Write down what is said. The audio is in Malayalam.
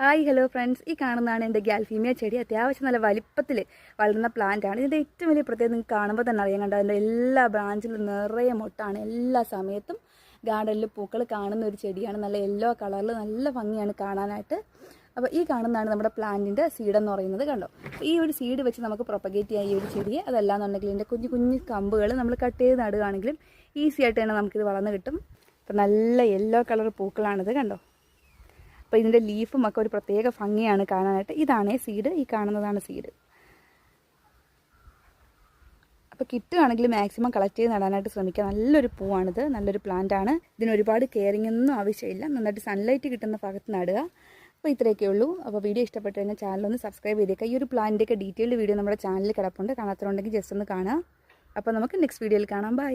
ഹായ് ഹലോ ഫ്രണ്ട്സ് ഈ കാണുന്നതാണ് എന്റെ ഗാൽഫീമിയ ചെടി. അത്യാവശ്യം നല്ല വലിപ്പത്തിൽ വളരുന്ന പ്ലാന്റ് ആണ്. ഇതിന്റെ ഏറ്റവും വലിയ പ്രത്യേകത നിങ്ങൾക്ക് കാണുമ്പോൾ തന്നെ അറിയാൻ കണ്ടോ അതിന്റെ എല്ലാ ബ്രാഞ്ചിലും നിറയെ മൊട്ടാണ്. എല്ലാ സമയത്തും ഗാർഡനിൽ പൂക്കൾ കാണുന്ന ഒരു ചെടിയാണ്. നല്ല യെല്ലോ കളറിൽ നല്ല ഭംഗിയാണ് കാണാനായിട്ട്. അപ്പോൾ ഈ കാണുന്നതാണ് നമ്മുടെ പ്ലാന്റിന്റെ സീഡ് എന്ന് പറയുന്നത്. കണ്ടോ ഈ ഒരു സീഡ് വെച്ച് നമുക്ക് പ്രൊപ്പഗേറ്റ് ചെയ്യാം ഈ ഒരു ചെടിയെ. അതല്ലാന്നുണ്ടെങ്കിൽ ഇതിന്റെ കുഞ്ഞു കുഞ്ഞു കമ്പുകൾ നമ്മൾ കട്ട് ചെയ്ത് നടുകയാണെങ്കിലും ഈസി ആയിട്ട് തന്നെ നമുക്കിത് വളർന്ന് കിട്ടും. അപ്പോൾ നല്ല യെല്ലോ കളർ പൂക്കളാണിത്. കണ്ടോ അപ്പോൾ ഇതിന്റെ ലീഫും ഒക്കെ ഒരു പ്രത്യേക ഭംഗിയാണ് കാണാനായിട്ട്. ഇതാണ് സീഡ് ഈ കാണുന്നതാണ് സീഡ് അപ്പോൾ കിട്ടുകയാണെങ്കിൽ മാക്സിമം കളക്ട് ചെയ്ത് നടാനായിട്ട് ശ്രമിക്കുക നല്ലൊരു പൂവാണിത്. നല്ലൊരു പ്ലാന്റ് ആണ്. ഇതിന് ഒരുപാട് കെയറിംഗ് ഒന്നും ആവശ്യമില്ല. നന്നായിട്ട് സൺലൈറ്റ് കിട്ടുന്ന ഭാഗത്ത് നടുക. അപ്പോൾ ഇത്രയൊക്കെ ഉള്ളൂ. അപ്പോൾ വീഡിയോ ഇഷ്ടപ്പെട്ട് കഴിഞ്ഞാൽ ചാനലൊന്ന് സബ്സ്ക്രൈബ് ചെയ്തേക്കുക ഈ ഒരു പ്ലാന്റിന്റെയൊക്കെ ഡീറ്റെയിൽഡ് വീഡിയോ നമ്മുടെ ചാനലിൽ കിടപ്പുണ്ട്. കാണാത്തതുണ്ടെങ്കിൽ ജസ്റ്റ് ഒന്ന് കാണുക. അപ്പോൾ നമുക്ക് നെക്സ്റ്റ് വീഡിയോയിൽ കാണാം. ബൈ